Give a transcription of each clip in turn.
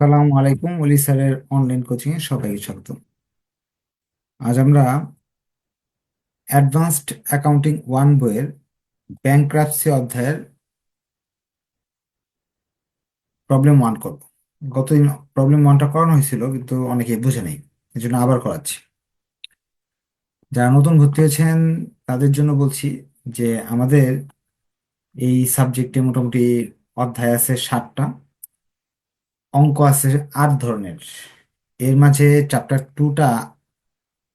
আসসালামু আলাইকুম ওলি স্যারের অনলাইন কোচিং এ সবাইকে স্বাগত আজ আমরা অ্যাডভান্সড অ্যাকাউন্টিং ওয়ান বইয়ের ব্যাংক্রাপসি অধ্যায়ের প্রবলেম ওয়ান করব। গতদিন প্রবলেম ওয়ানটা করানো হয়েছিল, কিন্তু অনেকে বুঝে নেই এই জন্য আবার করাচ্ছি। যারা নতুন ভর্তি হয়েছেন, তাদের জন্য বলছি যে আমাদের এই সাবজেক্টে মোটামুটি অধ্যায় আছে সাতটা। অঙ্ক আছে আট ধরনের। এর মাঝে চ্যাপ্টার টুটা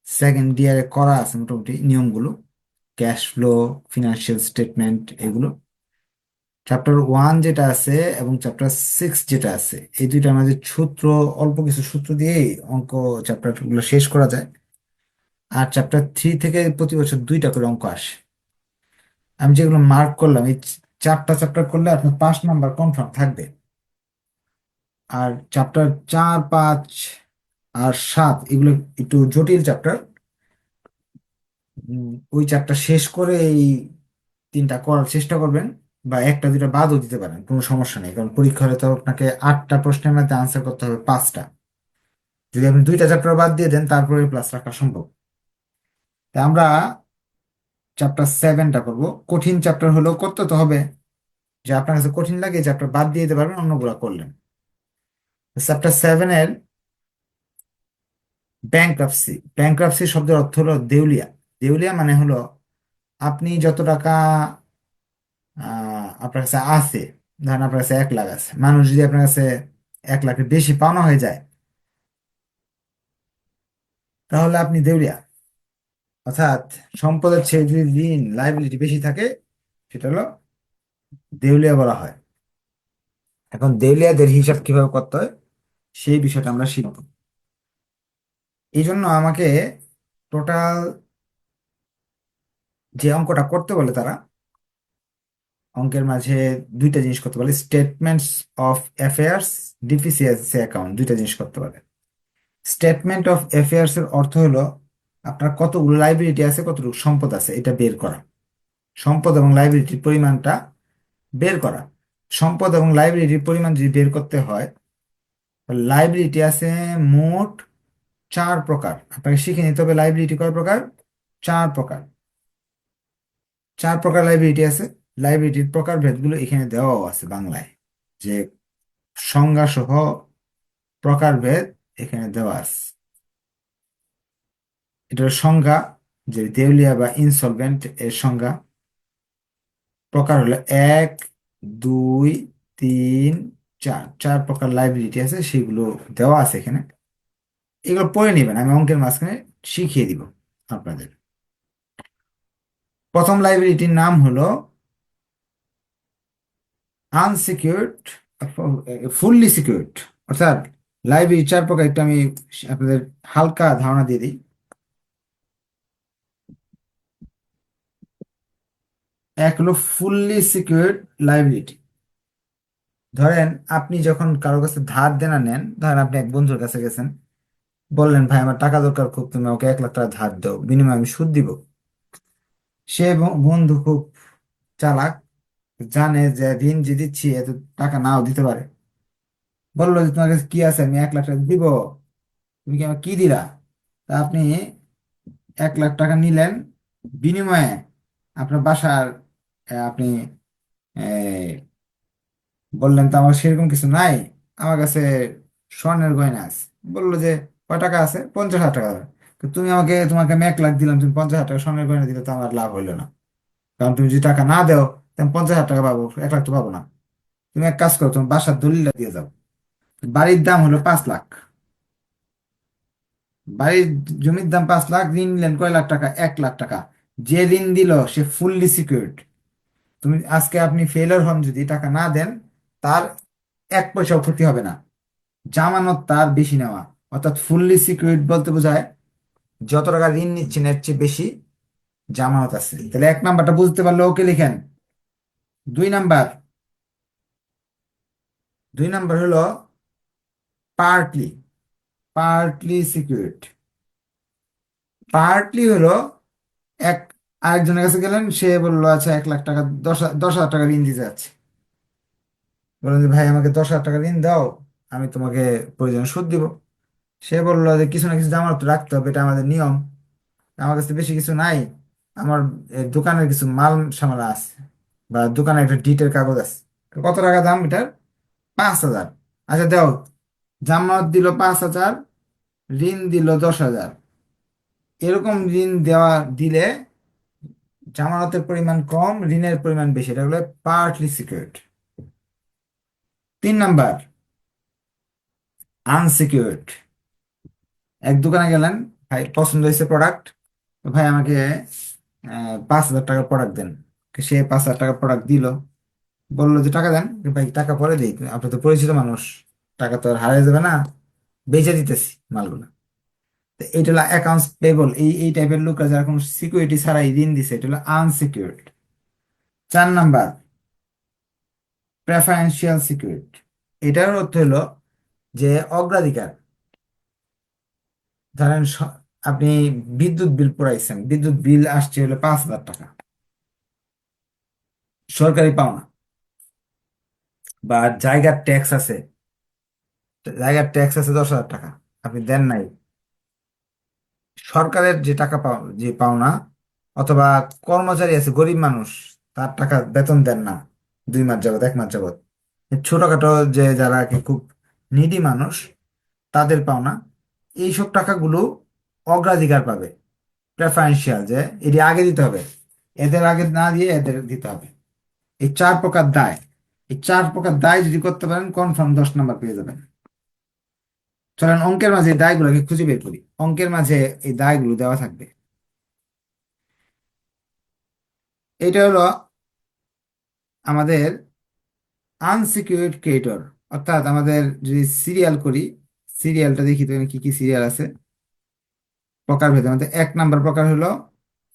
সেকেন্ড ইয়ারে করা আছে মোটামুটি নিয়মগুলো। ক্যাশ ফ্লো ফিনান্সিয়াল স্টেটমেন্ট এগুলো। চ্যাপ্টার ওয়ান যেটা আছে এবং চ্যাপ্টার সিক্স যেটা আছে, এই দুইটার মাঝে সূত্র, অল্প কিছু সূত্র দিয়েই অঙ্ক চ্যাপ্টারগুলো শেষ করা যায়। আর চ্যাপ্টার থ্রি থেকে প্রতি বছর দুইটা করে অঙ্ক আসে। আমি যেগুলো মার্ক করলাম, এই চারটা চ্যাপ্টার করলে আপনার পাঁচ নাম্বার কনফার্ম থাকবে। আর চ্যাপ্টার চার, পাঁচ আর সাত, এগুলো একটু জটিল চ্যাপ্টার ওই চ্যাপ্টার শেষ করে এই তিনটা করার চেষ্টা করবেন বা একটা দুটা বাদও দিতে পারেন, কোনো সমস্যা নেই। কারণ পরীক্ষা হলে তো আপনাকে আটটা প্রশ্নের মধ্যে আনসার করতে হবে পাঁচটা। যদি আপনি দুইটা চ্যাপ্টার বাদ দিয়ে দেন তারপরে প্লাস রাখা সম্ভব। তা আমরা চ্যাপ্টার সেভেনটা করব। কঠিন চ্যাপ্টার হলেও করতে তো হবে। যে আপনার কাছে কঠিন লাগে চ্যাপ্টার বাদ দিয়ে দিতে পারবেন, অন্যগুলা করলেন। চ্যাপ্টার সেভেনের ব্যাংক্রাপসি ব্যাংক্রাপসি শব্দের অর্থ হলো দেউলিয়া। দেউলিয়া মানে হলো আপনি যত টাকা আপনার কাছে আছে, ধরেন আপনার কাছে এক লাখ আছে, মানুষ যদি আপনার কাছে এক লাখের বেশি পাওনা হয়ে যায়, তাহলে আপনি দেউলিয়া। অর্থাৎ সম্পদের চেয়ে যদি ঋণ লাইবিলিটি বেশি থাকে, সেটা হলো দেউলিয়া বলা হয়। এখন দেউলিয়াদের হিসাব কীভাবে করতে হয়? সেই বিষয়টা আমরা শিখব। এই জন্য আমাকে টোটাল যে অঙ্কটা করতে বলে তারা, অঙ্কের মাঝে দুইটা জিনিস করতে বলে statements of affairs deficiency account দুইটা জিনিস করতে বলে। স্টেটমেন্ট অফ অ্যাফেয়ার্স এর অর্থ হলো আপনার কতগুলো লাইবিলিটি আছে, কতটুকু সম্পদ আছে, এটা বের করা। সম্পদ এবং লাইবিলিটির পরিমাণটা বের করা। সম্পদ এবং লাইবিলিটির পরিমাণ যদি বের করতে হয় লাইবিলিটি আছে মোট চার প্রকার। আপনাকে শিখে নিতে হবে লাইবিলিটি কয় প্রকার? চার প্রকার। চার প্রকার লাইবিলিটি আছে। লাইবিলিটির প্রকারভেদগুলো এখানে দেওয়াও আছে বাংলায়। যে সংজ্ঞা সহ প্রকারভেদ এখানে দেওয়া আছে। এটার সংজ্ঞা, যে দেউলিয়া বা ইনসলভেন্ট এর সংজ্ঞা। প্রকার হলো এক, দুই, তিন চার চার প্রকার লাইবিলিটি আছে, সেগুলো দেওয়া আছে এখানে। এগুলো পড়ে নেবেন, আমি অঙ্কের মাঝখানে শিখিয়ে দিব আপনাদের। প্রথম লাইবিলিটির নাম হলো আনসিকিউরড ফুললি সিকিউরড অর্থাৎ লাইব্রেরি চার প্রকার, একটু আমি আপনাদের হালকা ধারণা দিয়ে দিই। এক হলো ফুললি সিকিউরড লাইবিলিটি ধরেন আপনি যখন কারও কাছে ধার দেনা নেন, ধরেন আপনি এক বন্ধুর কাছে গেছেন, বললেন, ভাই, আমার টাকা দরকার খুব, তুমি আমাকে এক লাখ টাকা ধার দাও, বিনিময়ে আমি সুদ দিব। সে বন্ধু খুব চালাক, জানে যে ঋণ যে দিচ্ছি এত টাকা নাও দিতে পারে। বলল যে, তোমার কাছে কি আছে? আমি এক লাখ টাকা দিব। তুমি কি আমাকে কি দিলা? তা আপনি এক লাখ টাকা নিলেন, বিনিময়ে আপনার বাসার আপনি বললেন, তো আমার সেরকম কিছু নাই, আমার কাছে স্বর্ণের গয়না আছে। বলল যে, কয় টাকা আছে? পঞ্চাশ হাজার টাকা। তো তুমি আমাকে, তোমাকে আমি এক লাখ দিলাম, তুমি পঞ্চাশ হাজার টাকা স্বর্ণের গয়না দিলে তো আমার লাভ হইল না। কারণ তুমি যদি টাকা না দেও, তাহলে পঞ্চাশ হাজার টাকা পাবো, এক লাখ তো পাবো না। তুমি এক কাজ করো তুমি বাসার দলিলটা দিয়ে যাও। বাড়ির দাম হলো পাঁচ লাখ। বাড়ির জমির দাম পাঁচ লাখ, ঋণ নিলেন কয় লাখ টাকা? এক লাখ টাকা। যে ঋণ দিল, সে ফুললি সিকিউরড তুমি আজকে আপনি ফেলার হন যদি, টাকা না দেন তার এক পয়সাও ক্ষতি হবে না। জামানত তার বেশি নেওয়া। অর্থাৎ ফুললি সিকিউরড বলতে বোঝায় যত টাকা ঋণ নিচ্ছেন এর চেয়ে বেশি জামানত আছে। তাহলে এক নাম্বারটা বুঝতে পারলে ওকে লিখেন। দুই নাম্বার। দুই নাম্বার হলো পার্টলি পার্টলি সিকিউরড পার্টলি হলো এক, আরেকজনের কাছে গেলেন, সে বলল আচ্ছা এক লাখ টাকা, দশ দশ হাজার টাকা ঋণ দিতে যাচ্ছে। বললেন যে, ভাই, আমাকে দশ হাজার টাকা ঋণ দাও, আমি তোমাকে প্রয়োজনে সুদ দিব। সে বলল যে, কিছু না কিছু জামানত তো রাখতে হবে, এটা আমাদের নিয়ম। আমার কাছে বেশি কিছু নাই, আমার দোকানের কিছু মাল সামাল আছে বা দোকানে একটা ডিটের কাগজ আছে। কত টাকা দাম এটার? পাঁচ হাজার। আচ্ছা দাও, জামানত দিল পাঁচ হাজার, ঋণ দিল দশ হাজার। এরকম ঋণ দেওয়া, দিলে জামানতের পরিমাণ কম, ঋণের পরিমাণ বেশি। এটা হলো পার্টলি সিকিউরড তিন নাম্বার আনসিকিউরড এক দোকানে গেলেন, ভাই, পছন্দ হয়েছে প্রোডাক্ট ভাই আমাকে পাঁচ হাজার টাকার প্রোডাক্ট দেন। সে পাঁচ হাজার টাকার প্রোডাক্ট দিল। বলল যে, টাকা দেন? ভাই টাকা পরে দিই। আপনি তো পরিচিত মানুষ, টাকা তো আর হারিয়ে যাবে না, বেচে দিতেছি মালগুলো। তো এইটা হলো অ্যাকাউন্টস পেবল এই এই টাইপের লোকরা যারা কোনো সিকিউরিটি ছাড়াই ঋণ দিছে, এটা হলো আনসিকিউরড চার নাম্বার প্রেফারেন্সিয়াল সিকিউরিটি এটার অর্থ হলো যে অগ্রাধিকার। ধরেন আপনি বিদ্যুৎ বিল পড়াইছেন বিদ্যুৎ বিল আসছে হলো পাঁচ হাজার টাকা। সরকারি পাওনা। বা জায়গার ট্যাক্স আছে, জায়গার ট্যাক্স আছে দশ হাজার টাকা, আপনি দেন নাই। সরকারের যে টাকা যে পাওনা, অথবা কর্মচারী আছে, গরিব মানুষ, তার টাকা বেতন দেন না। দুই মাস যাবত, এক মাস যাবত। ছোটখাটো যে যারা খুব নিডি মানুষ, তাদের পাওনা, এইসব টাকাগুলো অগ্রাধিকার পাবে। প্রেফারেন্সিয়াল যে, এটি আগে দিতে হবে। এদের আগে না দিয়ে এদের দিতে হবে। এই চার প্রকার দায়। এই চার প্রকার দায় যদি করতে পারেন কনফার্ম দশ নাম্বার পেয়ে যাবেন। চলেন, অঙ্কের মাঝে দায়গুলোকে খুঁজে বের করি। অঙ্কের মাঝে এই দায়গুলো দেওয়া থাকবে। এটা হলো আমাদের আনসিকিউরড ক্রেডিটর অর্থাৎ আমাদের যদি সিরিয়াল করি সিরিয়ালটা দেখি তো কি কি সিরিয়াল আছে? প্রকারভেদে আমাদের এক নাম্বার প্রকার হলো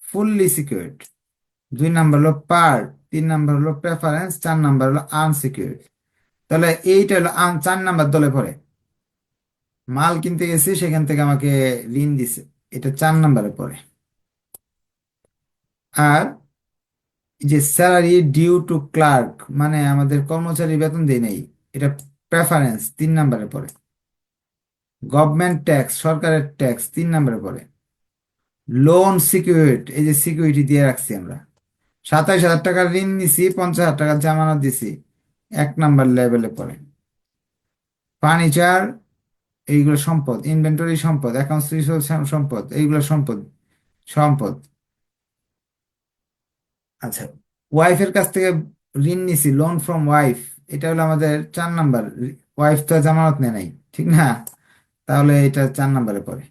ফুললি সিকিউরড দুই নাম্বার হলো পার তিন নাম্বার হলো প্রেফারেন্স চার নাম্বার হলো আনসিকিউরড তাহলে এইটা হলো আন- চার নাম্বার দলে পড়ে মাল কিনতে গেছি, সেখান থেকে আমাকে ঋণ দিছে, এটা চার নাম্বারে পড়ে। আর যে স্যালারি ডিউ টু ক্লার্ক মানে আমাদের কর্মচারী বেতন দেয় নেই, এটা প্রেফারেন্স তিন নাম্বারে পড়ে গভর্নমেন্ট ট্যাক্স সরকারের ট্যাক্স তিন নাম্বারে পড়ে লোন সিকিউরিট এই যে সিকিউরিটি দিয়ে রাখছি আমরা। সাতাইশ হাজার টাকার ঋণ নিছি, পঞ্চাশ হাজার টাকার জামানত দিছি, এক নাম্বার লেভেলে পড়ে ফার্নিচার এইগুলো সম্পদ ইনভেন্টরি সম্পদ অ্যাকাউন্টস রিসোর্স সম্পদ, এইগুলো সম্পদ সম্পদ। আচ্ছা ওয়াইফের কাছ থেকে ঋণ নিছি লোন ফ্রম ওয়াইফ এটা হলো আমাদের চার নাম্বার ওয়াইফ তো জামানত নেয় নাই, ঠিক না? তাহলে এটা চার নাম্বারে পড়ে।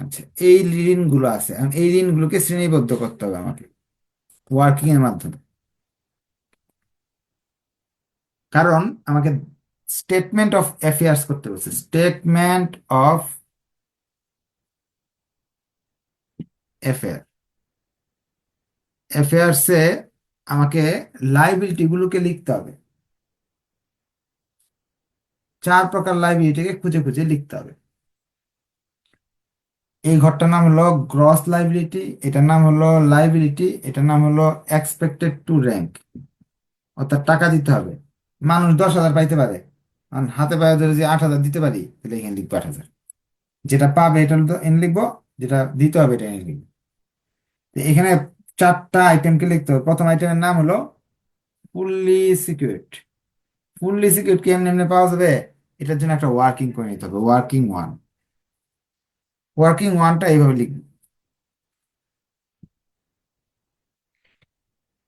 আচ্ছা এই ঋণগুলো আছে এই ঋণগুলোকে শ্রেণীবদ্ধ করতে হবে আমাকে ওয়ার্কিং এর মাধ্যমে। কারণ আমাকে স্টেটমেন্ট অফ অ্যাফেয়ার্স করতে বলছে স্টেটমেন্ট অফ অ্যাফেয়ার অ্যাফেয়ার্সে আমাকে লাইবিলিটি গুলোকে লিখতে হবে। চার প্রকার লাইবিলিটিকে খুঁজে খুঁজে লিখতে হবে। এই ঘরটার নাম হলো গ্রস লাইবিলিটি এটার নাম হলো লাইবিলিটি এটার নাম হলো এক্সপেক্টেড টু র্যাঙ্ক অর্থাৎ টাকা দিতে হবে। মানুষ দশ হাজার পাইতে পারে। হাতে পায়ে ধরে যে আট হাজার দিতে পারি, তাহলে এখানে লিখব আট হাজার। যেটা পাবে এটা এন লিখব, যেটা দিতে হবে এটা এন লিখব। এখানে চারটা আইটেমকে লিখতে হবে। প্রথম আইটেমের নাম হলো ফুললি সিকিউরড ফুললি সিকিউরড কি এমনি এমনি পাওয়া যাবে? এটার জন্য একটা ওয়ার্কিং করে নিতে হবে। ওয়ার্কিং ওয়ান ওয়ার্কিং ওয়ানটা এইভাবে লিখব।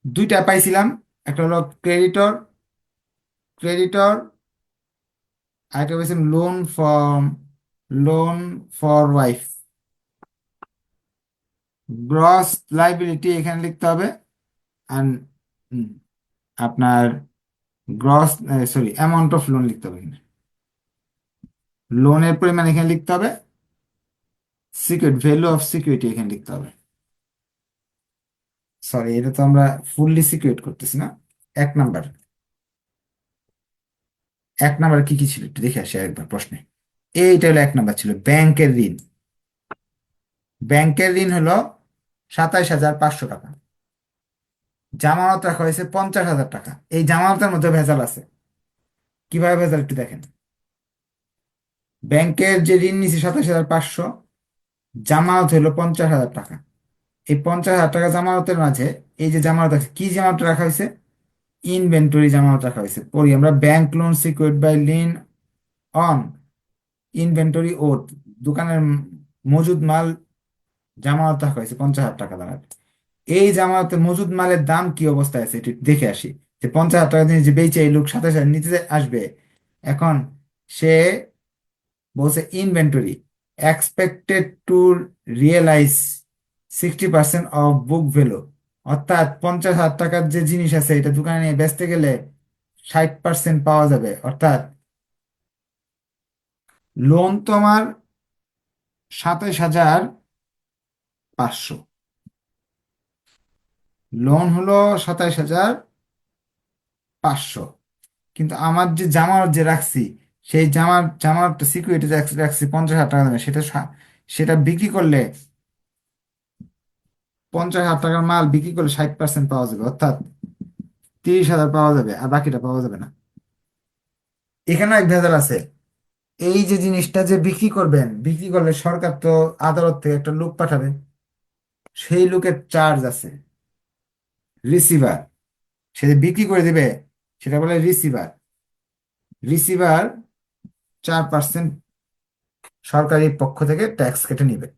দুইটা পাইছিলাম। একটা হলো ক্রেডিটর ক্রেডিটর আরেকটা পাইছিলাম loan for loan for wife gross liability এখানে লিখতে হবে। আর আপনার gross sorry amount of loan লিখতে হবে এখানে। লোনের পরিমাণ এখানে লিখতে হবে। সিকিউরিটি ভ্যালু অফ সিকিউরিটি এখানে লিখতে হবে। সরি এটা তো আমরা ফুললি সিকিউরিট করতেছি না। এক নাম্বার। এক নাম্বার কি কি ছিল? একটু দেখে আসি একবার প্রশ্নে। এইটা হলো এক নাম্বার ছিল। ব্যাংকের ঋণ। ব্যাংকের ঋণ হলো সাতাইশ হাজার পাঁচশো টাকা। জামানত রাখা হয়েছে পঞ্চাশ হাজার টাকা। এই জামানতের মধ্যে ভেজাল আছে। কীভাবে ভেজাল একটু দেখেন। ব্যাংকের যে ঋণ নিছে সাতাশ হাজার পাঁচশো, জামানত হলো পঞ্চাশ হাজার টাকা। এই পঞ্চাশ হাজার টাকা জামানতের মাঝে এই যে জামানত আছে, কি জামানত রাখা হয়েছে? ইনভেন্টরি জামানত রাখা হয়েছে। পড়ি আমরা bank loan secured by lien on inventory ওট দোকানের মজুদ মাল জামানত রাখা হয়েছে পঞ্চাশ হাজার টাকা দাঁড়াবে এই জামানতে মজুদ মালের দাম কি অবস্থায় আছে এটি দেখে আসি। যে পঞ্চাশ হাজার টাকা যে বেচে এই লোক সাতাশ হাজার নিতে আসবে, এখন সে বলছে inventory expected to realise sixty percent of book value অর্থাৎ পঞ্চাশ হাজার টাকার যে জিনিস আছে এটা দোকানে নিয়ে বেচতে গেলে ষাট পার্সেন্ট পাওয়া যাবে। অর্থাৎ লোন তো আমার সাতাইশ হাজার পাঁচশো। লোন হলো সাতাইশ হাজার পাঁচশো। কিন্তু আমার যে জামার যে রাখছি, সেই জামার জামারটা সিকিউরিটি রাখছি পঞ্চাশ হাজার টাকা সেটা সেটা বিক্রি করলে পঞ্চাশ হাজার টাকার মাল বিক্রি করলে ষাট পার্সেন্ট পাওয়া যাবে। অর্থাৎ তিরিশ হাজার পাওয়া যাবে, আর বাকিটা পাওয়া যাবে না। এখানে এক ভেজাল আছে। এই যে জিনিসটা যে বিক্রি করবেন, বিক্রি করলে সরকার তো আদালত থেকে একটা লোক পাঠাবে। সেই লোকের চার্জ আছে। রিসিভার সে বিক্রি করে দিবে, সেটা বলে রিসিভার রিসিভার চার পার্সেন্ট সরকারি পক্ষ থেকে ট্যাক্স কেটে নিবে।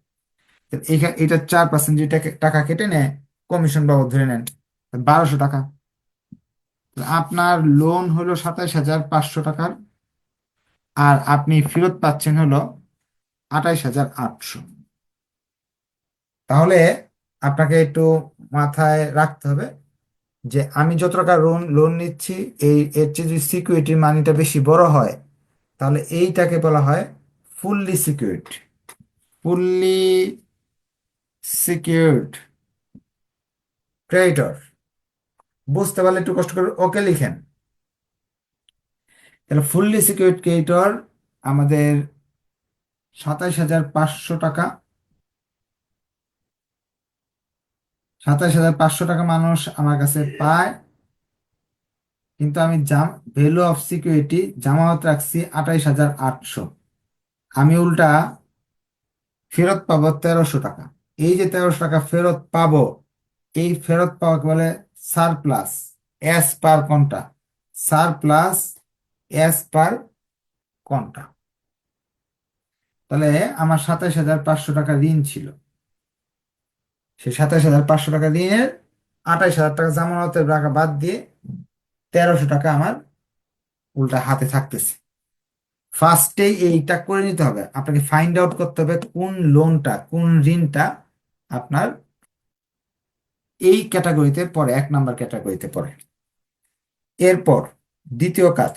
এইখানে এটা চার পার্সেন্ট যে টাকা কেটে নেয় কমিশন বাবদ ধরে নেন বারোশো টাকা। আপনার লোন হলো সাতাইশ হাজার পাঁচশো টাকার, আর আপনি ফেরত পাচ্ছেন হলো আঠাইশ হাজার আটশো। তাহলে আপনাকে একটু মাথায় রাখতে হবে যে আমি যত টাকা লোন লোন নিচ্ছি, এই, এর চেয়ে যদি সিকিউরিটির মানিটা বেশি বড় হয়, তাহলে এইটাকে বলা হয় fully secured fully secured creditor বুঝতে পারলে একটু কষ্ট করে ওকে লিখেন। তাহলে ফুললি সিকিউরড ক্রেডিটর আমাদের সাতাইশ হাজার পাঁচশো টাকা। সাতাইশ হাজার পাঁচশো টাকা মানুষ আমার কাছে পায়। কিন্তু আমি জাম, ভ্যালু অফ সিকিউরিটি জামানত রাখছি আঠাইশ হাজার আটশো। আমি উল্টা ফেরত পাবো তেরোশো টাকা। এই যে তেরোশো টাকা ফেরত পাবো, এই ফেরত পাওয়াকে বলে? সারপ্লাস এস পার কোনটা? সারপ্লাস এস পার কোনটা? তাহলে আমার সাতাইশ হাজার পাঁচশো টাকা ঋণ ছিল। সে সাতাইশ হাজার পাঁচশো টাকা ঋণের আঠাইশ হাজার টাকা জামানতের টাকা বাদ দিয়ে তেরোশো টাকা আমার উল্টা হাতে থাকতেছে। ফার্স্টে এইটা করে নিতে হবে। আপনাকে ফাইন্ড আউট করতে হবে কোন লোনটা কোন ঋণটা আপনার এই ক্যাটাগরিতে পড়ে, এক নাম্বার ক্যাটাগরিতে পড়ে। এরপর দ্বিতীয় কাজ।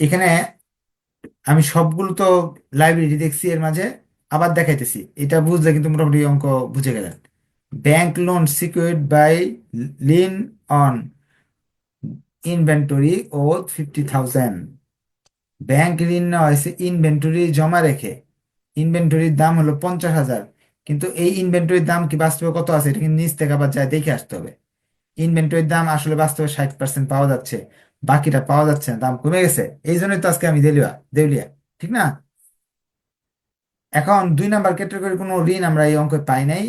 এখানে আমি সবগুলো তো লাইব্রেরি দেখছি এর মাঝে। আবার দেখাইতেছি। এটা বুঝলে কিন্তু মোটামুটি অঙ্ক বুঝে গেলেন। Bank loan secured by lien on inventory O fifty thousand bank ঋণ নেওয়া হয়েছে ইনভেন্টরি জমা রেখে। ইনভেন্টরির দাম হলো পঞ্চাশ হাজার। কিন্তু এই ইনভেন্টরির দাম কি বাস্তবে কত আছে? এটা কিন্তু নিচ থেকে আবার যায়, দেখে আসতে হবে। ইনভেন্টরির দাম আসলে বাস্তবে ষাট পার্সেন্ট পাওয়া যাচ্ছে। বাকিটা পাওয়া যাচ্ছে না, দাম কমে গেছে। এই জন্যই তো আজকে আমি দেলিয়া দেউলিয়া, ঠিক না? এখন দুই নাম্বার ক্যাটাগরি কোনো ঋণ আমরা এই অঙ্কে পাই নাই।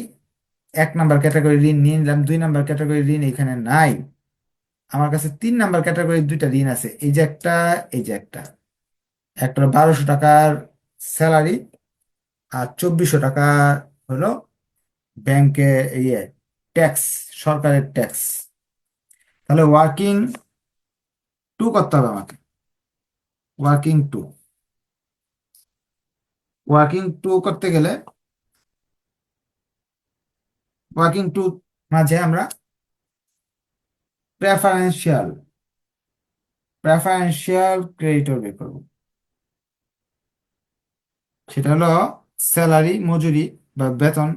এক নাম্বার ক্যাটাগরি ঋণ নিয়ে নিলাম, দুই নাম্বার ক্যাটাগরি ঋণ এখানে নাই। আমার কাছে তিন নাম্বার ক্যাটাগরির দুইটা ঋণ আছে, এই যে একটা, এই যে একটা। একটা বারোশো টাকার স্যালারি আর চব্বিশশো টাকা হলো ব্যাংকে ইয়ে ট্যাক্স, সরকারের ট্যাক্স। তাহলে ওয়ার্কিং টু করতে হবে আমাকে। Working two. ওয়ার্কিং টু করতে গেলে ওয়ার্কিং টু মাঝে আমরা প্রেফারেন্সিয়াল প্রেফারেন্সিয়াল ক্রেডিটর বের করব। সেটা হলো স্যালারি মজুরি বা বেতন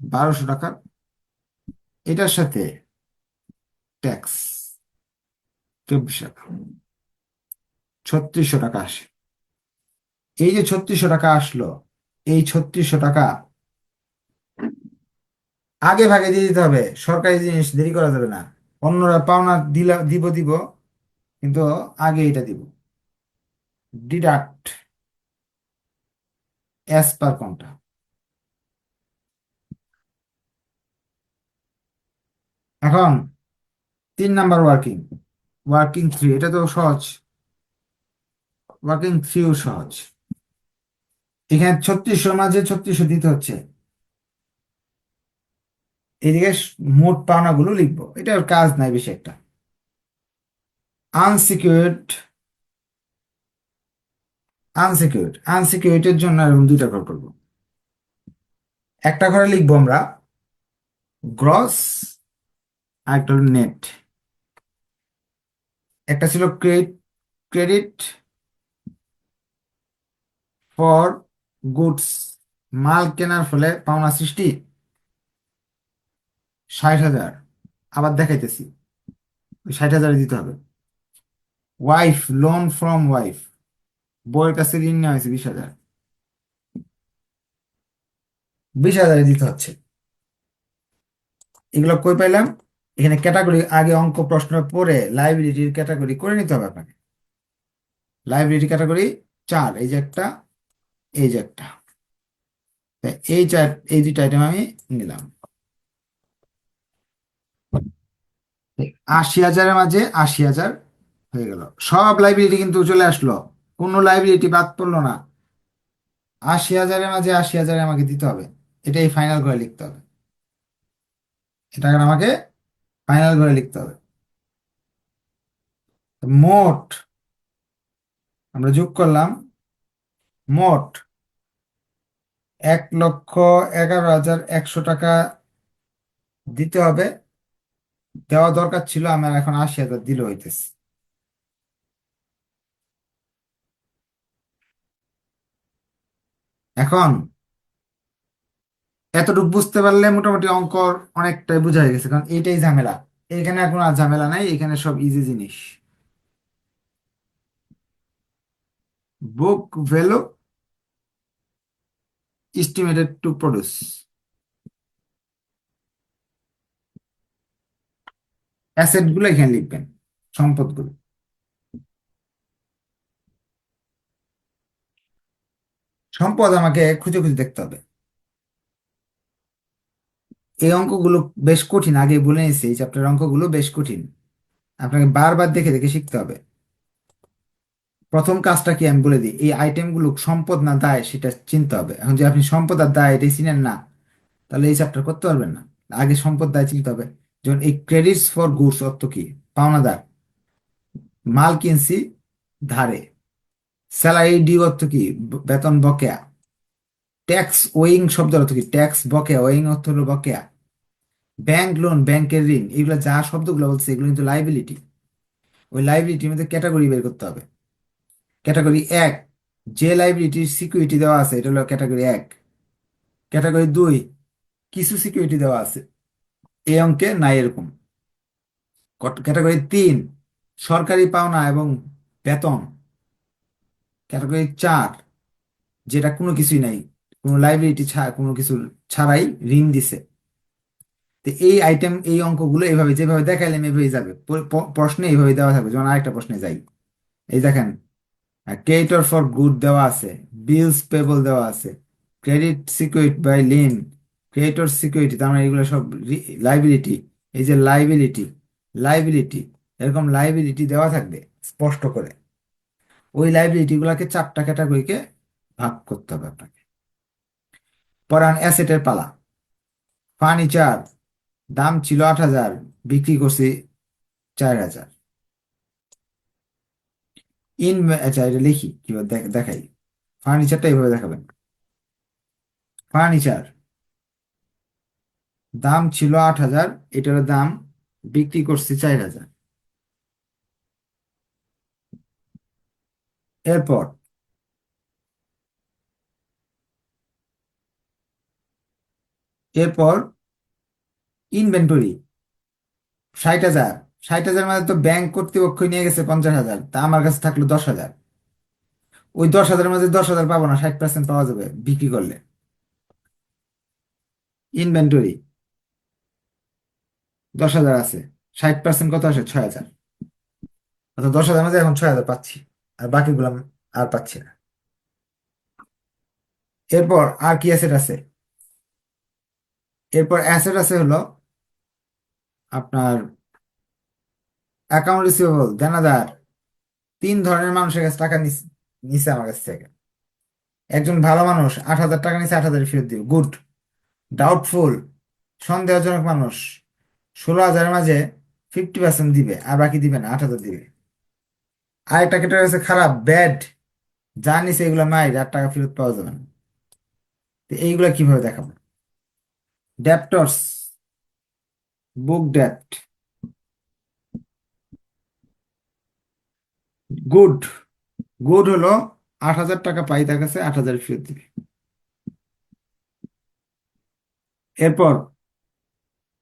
বারোশো টাকা। এটার সাথে ট্যাক্স চব্বিশ টাকা, ছত্রিশশো টাকা আসে। এই যে ছত্রিশশো টাকা আসলো, এই ছত্রিশশো টাকা আগে ভাগে দিয়ে দিতে হবে। সরকারি জিনিস দেরি করা যাবে না। অন্যরা পাওনা দিলা দিব দিব, কিন্তু আগে এটা দিব। ডিডাক্ট অ্যাজ পার কোনটা এখন তিন নাম্বার ওয়ার্কিং। ওয়ার্কিং থ্রি, এটা তো সহজ। ওয়ার্কিং থ্রিও সহজ। এখানে ছত্রিশশো মাঝে ছত্রিশশো দিতে হচ্ছে। এদিকে মোট পাওনাগুলো লিখব। এটার কাজ নাই বেশি একটা। আনসিকিউর্ড আনসিকিউর্ড আনসিকিউর্ডের জন্য এরকম দুইটা ঘর করব। একটা ঘরে লিখব আমরা গ্রস আর একটা নেট একটা ছিল ক্রেডিট ফর গুডস মাল কেনার ফলে পাওনা সৃষ্টি? ষাট হাজার। আবার দেখাইতেছি। ষাট হাজারে দিতে হবে। Wife, loan from wife. বউয়ের কাছে ঋণ নেওয়া হয়েছে বিশ হাজার। বিশ হাজারে দিতে হচ্ছে। এগুলো কই পাইলাম? এখানে ক্যাটাগরি, আগে অঙ্ক প্রশ্ন পড়ে লাইব্রেরির ক্যাটাগরি করে নিতে হবে আপনাকে। লাইব্রেরি ক্যাটাগরি চার। এই যে একটা এই যে একটা এই চার, এই দুইটা আইটেম আমি নিলাম। আশি হাজারের মাঝে আশি হাজার হয়ে গেল। সব লাইব্রেরি কিন্তু চলে আসলো। কোনো লাইব্রেরিটি বাদ পড়ল না। আশি হাজারের মাঝে আশি হাজারে আমাকে দিতে হবে। এটাই ফাইনাল করে লিখতে হবে। এটা আমাকে ফাইনাল করে লিখতে হবে। মোট, আমরা যোগ করলাম। মোট এক লক্ষ এগারো হাজার একশো টাকা দিতে হবে। দেওয়া দরকার ছিল, আমার এখন আশি হাজার দিলে হইতেছে। এখন এতটুকু বুঝতে পারলে মোটামুটি অঙ্ক অনেকটাই বোঝা হয়ে গেছে, কারণ এইটাই ঝামেলা। এখানে এখন আর ঝামেলা নাই, এখানে সব ইজি জিনিস। Book value estimated to produce অ্যাসেটগুলো এখানে লিখবেন, সম্পদগুলো। সম্পদ আমাকে খুঁজে খুঁজে দেখতে হবে। এই অঙ্কগুলো বেশ কঠিন, আগে বলে নিয়েছি, এই চ্যাপ্টারের অঙ্কগুলো বেশ কঠিন। আপনাকে বারবার দেখে দেখে শিখতে হবে। প্রথম কাজটা কি আমি বলে দিই? এই আইটেমগুলো সম্পদ না দায় সেটা চিনতে হবে। এখন যে আপনি সম্পদ আর দায় এটাই চিনেন না, তাহলে এই চ্যাপ্টার করতে পারবেন না। আগে সম্পদ দায় চিনতে হবে। যেমন এই ক্রেডিটস ফর গুডস অর্থ কি? পাওনাদার। মাল কিনছি ধারে। স্যালারি ডিউ অর্থ কি? বেতন বকেয়া। ট্যাক্স ওয়িং শব্দ অর্থ কি? ট্যাক্স বকেয়া। ওয়িং অর্থ হলো বকেয়া। ব্যাংক লোন ব্যাংকের ঋণ এগুলো যা শব্দগুলো বলছে, এগুলো কিন্তু লাইবিলিটি ওই লাইবিলিটির মধ্যে ক্যাটাগরি বের করতে হবে। ক্যাটাগরি এক, যে লাইবিলিটির সিকিউরিটি দেওয়া আছে, এটা হলো ক্যাটাগরি এক। ক্যাটাগরি দুই, কিছু সিকিউরিটি দেওয়া আছে। এই অঙ্কে নাই এরকম। ক্যাটাগরি তিন, সরকারি পাওনা এবং বেতন। ক্যাটাগরি চার, যেটা কোনো কিছুই নাই, কোনো লাইব্রেরিটি ছাড়া কোনো কিছু ছাড়াই ঋণ দিছে। তো এই আইটেম এই অঙ্কগুলো এইভাবে যেভাবে দেখাইলাম, এভাবেই যাবে। প্রশ্নে এইভাবে দেওয়া থাকবে। যেমন আরেকটা প্রশ্নে যাই। এই দেখেন ক্রেডিটর ফর গুড দেওয়া আছে বিলস পেবল দেওয়া আছে credit security by lien creditor security তার মানে এগুলো সব লাইবিলিটি এই যে লাইবিলিটি লাইবিলিটি এরকম লাইবিলিটি দেওয়া থাকবে, স্পষ্ট করে। ওই লাইবিলিটি গুলাকে চারটা ক্যাটাগরিকে ভাগ করতে হবে আপনাকে। পরান অ্যাসেটের পালা। ফার্নিচার দাম ছিল আট হাজার, বিক্রি করছি চার হাজার। ইন আচ্ছা এটা লিখি, কীভাবে দেখাই। ফার্নিচারটা এইভাবে দেখাবেন। ফার্নিচার দাম ছিল আট হাজার, এটার দাম বিক্রি করছি চার হাজার। এরপর এরপর ইনভেন্টরি ষাট হাজার। ষাট হাজার মানে তো ব্যাংক কর্তৃপক্ষ নিয়ে গেছে পঞ্চাশ হাজার, তা আমার কাছে থাকল দশ হাজার। ওই দশ হাজারের মধ্যে দশ হাজার পাবো না, ষাট পার্সেন্ট পাওয়া যাবে বিক্রি করলে। ইনভেন্টরি দশ হাজার আছে, ষাট পার্সেন্ট কত আসে? ছয় হাজার। অর্থাৎ দশ হাজার মধ্যে এখন ছয় হাজার পাচ্ছি, আর বাকিগুলো আর পাচ্ছি না। এরপর আর কি অ্যাসেট আছে? এরপর অ্যাসেট আছে হলো আপনার অ্যাকাউন্ট রিসিভেবল দেনাদার তিন ধরনের মানুষের কাছে টাকা নিছে আমার কাছ থেকে। একজন ভালো মানুষ, আট হাজার টাকা নিছে, আট হাজার ফেরত দিবে গুড ডাউটফুল সন্দেহজনক মানুষ। ষোলো হাজারের মাঝে ফিফটি পার্সেন্ট দিবে, আর বাকি দিবে না, আট হাজার দিবে। আরেকটা ক্যাটাগরি আছে খারাপ ব্যাড যা নিছে এগুলো নাই, আর টাকা ফেরত পাওয়া যাবে না। তো এইগুলা কীভাবে দেখাবো? ডেপ্টরস বুক ডেপ্ট গুড গুড হলো আট হাজার টাকা পাই তার কাছে আট হাজার ফেরত দিবে। এরপর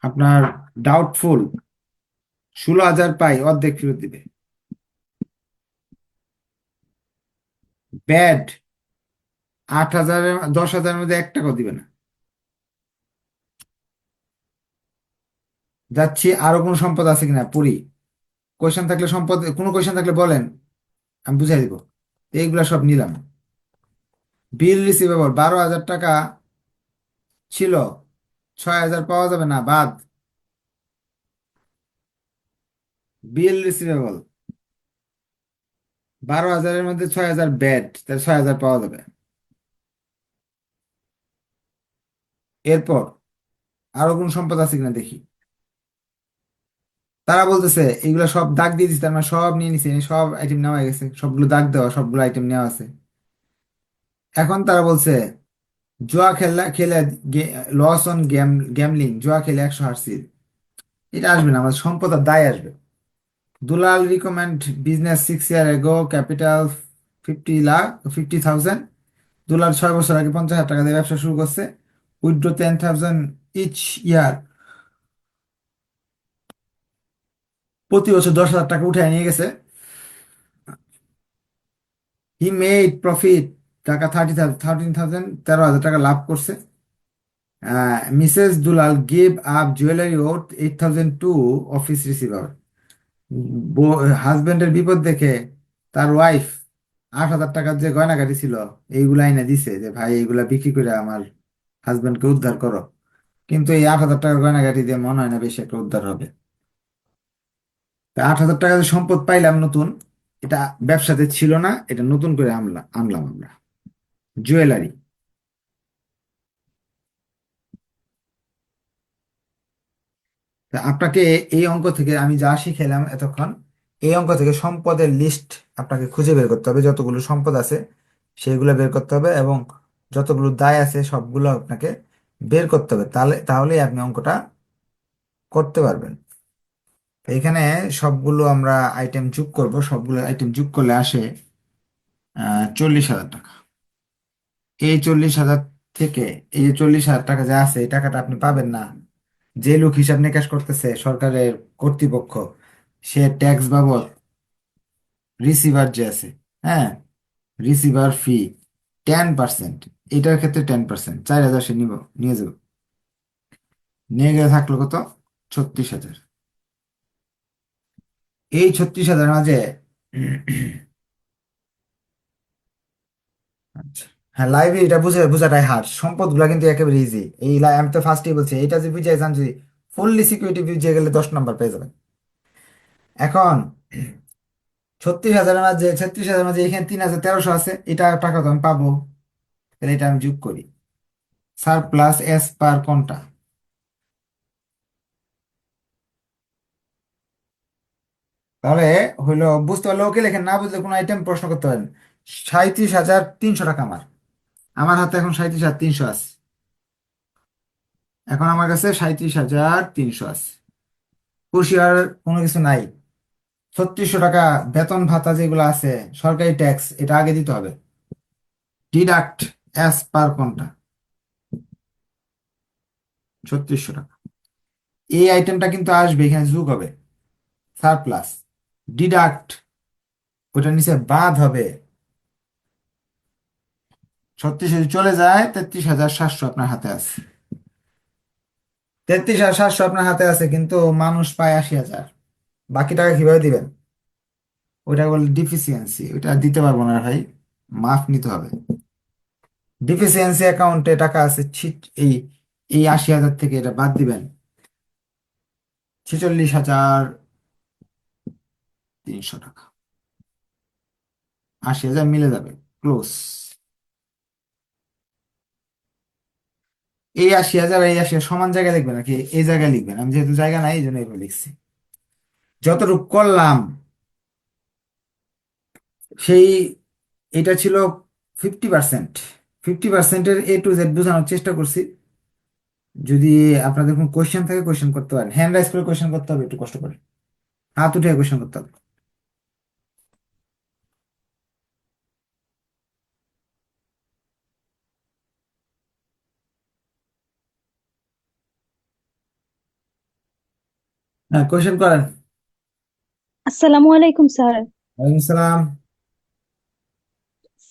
আপনার ডাউটফুল ষোলো হাজার পাই, অর্ধেক ফেরত দিবে। ব্যাড আট হাজারের, দশ হাজারের মধ্যে এক টাকাও দিবে না। যাচ্ছি, আরও কোন সম্পদ আছে কিনা? পড়ি কোয়েশন থাকলে সম্পদ, কোনো কোয়েশন থাকলে বলেন। আমি বুঝাই দিব। এইগুলা সব নিলাম। বিল রিসিভেবল বারো হাজার টাকা ছিল, ছয় হাজার পাওয়া যাবে না, বাদ। বিল রিসিভেবল বারো হাজারের মধ্যে ছয় হাজার ব্যাড তাহলে ছয় হাজার পাওয়া যাবে। এরপর আরও কোন সম্পদ আছে কিনা দেখি। তারা বলতেছে, এগুলো সব দাগ দিয়ে দিচ্ছে তার মানে সব নিয়ে নিছে সব আইটেম নেওয়া হয়ে গেছে, সবগুলো দাগ দেওয়া, সবগুলো আইটেম নেওয়া আছে। এখন তারা বলছে, জুয়া খেলা, খেলে লস অন গেম গ্যামলিং জুয়া খেলে একশো হারছি এটা আসবে না, আমাদের সম্পদ আর দায় আসবে। Dulal recommend business six year ago capital fifty lakh fifty thousand Dulal ছয় বছর আগে পঞ্চাশ হাজার টাকা দিয়ে ব্যবসা শুরু করছে। Withdraw ten thousand each year প্রতি বছর দশ হাজার টাকা উঠে নিয়ে গেছে। হি মেড প্রফিট টাকা থার্টি থার্টিন থাউজেন্ড তেরো হাজার টাকা লাভ করছে। Mrs Dulal give up jewellery worth eight thousand to office receiver হাজবেন্ডের বিপদ দেখে তার ওয়াইফ আট হাজার টাকার যে গয়নাগাটি ছিল, এইগুলা এনে দিছে যে, ভাই, এইগুলা বিক্রি করে আমার হাজবেন্ডকে উদ্ধার করো। কিন্তু এই আট হাজার টাকার গয়নাগাটি দিয়ে মনে হয় না বেশি একটা উদ্ধার হবে। আট হাজার টাকা যে সম্পদ পাইলাম নতুন, এটা ব্যবসাতে ছিল না, এটা নতুন করে আনলাম আনলাম আমরা। জুয়েলারি। আপনাকে এই অঙ্ক থেকে আমি যা শিখেলাম এতক্ষণ, এই অঙ্ক থেকে সম্পদের লিস্ট আপনাকে খুঁজে বের করতে হবে, যতগুলো সম্পদ আছে সেগুলো বের করতে হবে এবং যতগুলো দায় আছে সবগুলো আপনাকে বের করতে হবে। তাহলে, তাহলেই আপনি অঙ্কটা করতে পারবেন। এখানে সবগুলো আমরা আইটেম যোগ করব। সবগুলো আইটেম যোগ করলে আসে চল্লিশ হাজার টাকা। এই চল্লিশ হাজার থেকে, এই যে চল্লিশ হাজার টাকা যা আছে, এই টাকাটা আপনি পাবেন না। যে লোক হিসাব নিকাশ করতেছে, সরকারের কর্তৃপক্ষ, সে ট্যাক্স বাবদ রিসিভার যে আছে হ্যাঁ রিসিভার ফি টেন পার্সেন্ট এটার ক্ষেত্রে টেন পার্সেন্ট চার হাজার সে নিব, নিয়ে যাবে। নিয়ে গেলে থাকল কত? ছত্রিশ হাজার। এই ছত্রিশ হাজার মাঝে আচ্ছা। হ্যাঁ লাইভে এটা বুঝে, বোঝাটাই হার্ড সম্পদগুলা কিন্তু একেবারে ইজি এই আমি তো ফার্স্টেই বলছি এটা যে বুঝে যান যদি ফুললি সিকিউরিটি বুঝে গেলে দশ নাম্বার পেয়ে যাবেন। এখন, ছত্রিশ হাজারের মাঝে, ছত্রিশ হাজারের মাঝে এখানে তিন হাজার তেরোশো আছে, এটা টাকা তো আমি পাবো। তাহলে এটা আমি যোগ করি। সার প্লাস এস পার কোনটা? তাহলে হইল বুঝতে পারলে ওকে লেখেন, না বুঝলে কোনো আইটেম প্রশ্ন করতে পারেন। সাঁত্রিশ হাজার তিনশো টাকা আমার। আমার হাতে এখন সাঁত্রিশ হাজার তিনশো আছে। এখন আমার কাছে সাঁত্রিশ হাজার তিনশো আছে। খুশি কোনো কিছু নাই। ছত্রিশশো টাকা বেতন ভাতা যেগুলো আছে, সরকারি ট্যাক্স এটা আগে দিতে হবে। ডিডাক্ট অ্যাজ পার কোনটা? ছত্রিশশো টাকা। এই আইটেমটা কিন্তু আসবে, এখানে যোগ হবে। সারপ্লাস ডিডাক্ট, ওটা নিচে বাদ হবে। ছত্রিশ যদি চলে যায়, তেত্রিশ হাজার সাতশো আপনার হাতে আছে। তেত্রিশ হাজার সাতশো আপনার হাতে আছে, কিন্তু মানুষ পায় আশি হাজার। বাকি টাকা কীভাবে দিবেন? ওটা বলে ডিফিসিয়েন্সি ওইটা দিতে পারব না ভাই, মাফ নিতে হবে। ডিফিসিয়েন্সি অ্যাকাউন্টে টাকা আছে এই এই আশি হাজার থেকে এটা বাদ দিবেন। ছেচল্লিশ হাজার তিনশো টাকা। আশি হাজার মিলে যাবে ক্লোজ এই আশি হাজার এই আশি সমান জায়গায় লিখবেন নাকি এই জায়গায় লিখবেন। আমি যেহেতু জায়গা নাই, এই জন্য এভাবে লিখছি। যতটুকু করলাম, সেই এটা ছিল ফিফটি পার্সেন্ট ফিফটি পার্সেন্টের এ টু জেড বোঝানোর চেষ্টা করছি। যদি আপনাদের কোনো কোয়েশ্চেন থাকে কোয়েশ্চেন করতে পারেন। হ্যান্ড রাইজ করে কোয়েশ্চেন করতে হবে, একটু কষ্ট করে। হাত উঠে কোয়েশ্চেন করতে হবে। হ্যাঁ কোয়েশ্চেন করেন। আসসালামু আলাইকুম স্যার। ওয়ালাইকুম সালাম।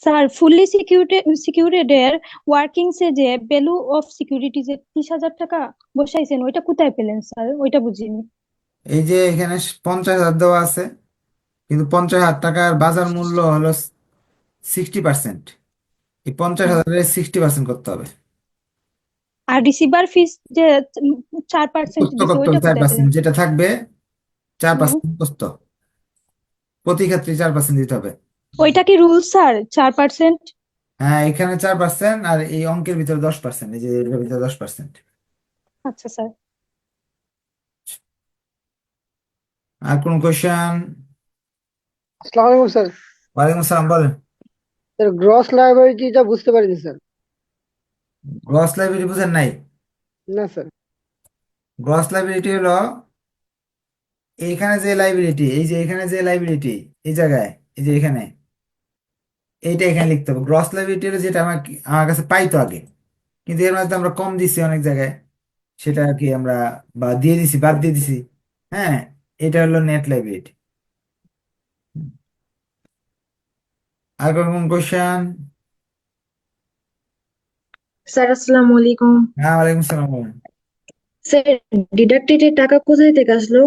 Sir fully secured secured workings যে ভ্যালু অফ সিকিউরিটি যে ত্রিশ হাজার টাকা বসাইছেন ওইটা কোথায় পেলেন স্যার? ওইটা বুঝিনি। এই যে এখানে পঞ্চাশ হাজার দেওয়া আছে কিন্তু পঞ্চাশ হাজার টাকার বাজার মূল্য হলো সিক্সটি পার্সেন্ট এই পঞ্চাশ হাজারের সিক্সটি পার্সেন্ট করতে হবে। আর রিসিভার ফিস যে চার পার্সেন্ট যেটা থাকবে চার হুম। পার্সেন্ট প্রতি ক্ষেত্রে চার পার্সেন্ট দিতে হবে। ওইটা কি রুল স্যার? চার পার্সেন্ট হ্যাঁ এখানে চার পার্সেন্ট আর এই অঙ্কের ভিতরে দশ পার্সেন্ট এই যে এর ভিতরে দশ পার্সেন্ট আচ্ছা স্যার। আর কোন কোয়েশ্চেন আসসালামু আলাইকুম স্যার। ওয়ালাইকুম আসসালাম বলেন। স্যার গ্রস লাইবিলিটিটা বুঝতে পারিনি স্যার। গ্রস লাইব্রেরি বুঝেন নাই? না স্যার গ্রস লাইব্রেরিটি হলো এইখানে যে লাইব্রেরিটি এই যে এখানে যে লাইব্রেরিটি এই জায়গায় এই যে এখানে এইটা এখানে লিখতে হবে। গ্রস লাইব্রেরিটি হলো যেটা আমার আমার কাছে পাইতো আগে কিন্তু এর মধ্যে আমরা কম দিছি অনেক জায়গায় সেটা আর কি আমরা বা দিয়ে দিছি বাদ দিয়ে দিছি হ্যাঁ এটা হলো নেট লাইব্রেরিটি আর কোন কোয়েশ্চেন স্যার আসসালামু আলাইকুম। হ্যাঁ ওয়ালাইকুম সালাম স্যার ডিডাক্টেড টাকা কোথায় থেকে আসলো?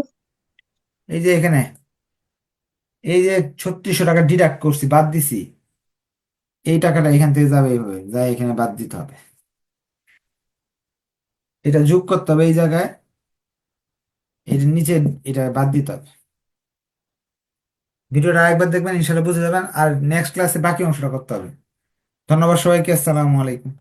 এই যে এখানে। এই যে ছত্রিশশো টাকা ডিডাক্ট করছি বাদ দিছি। এই টাকাটা এখান থেকে যাবে এইভাবে যাই এখানে বাদ দিতে হবে। এটা যোগ করতে হবে এই জায়গায়। এর নিচে এটা বাদ দিতে হবে। ভিডিওটা একবার দেখবেন ইনশাল্লাহ বুঝে যাবেন। আর নেক্সট ক্লাসে বাকি অংশটা করতে হবে। ধন্যবাদ সবাইকে আসসালামু আলাইকুম।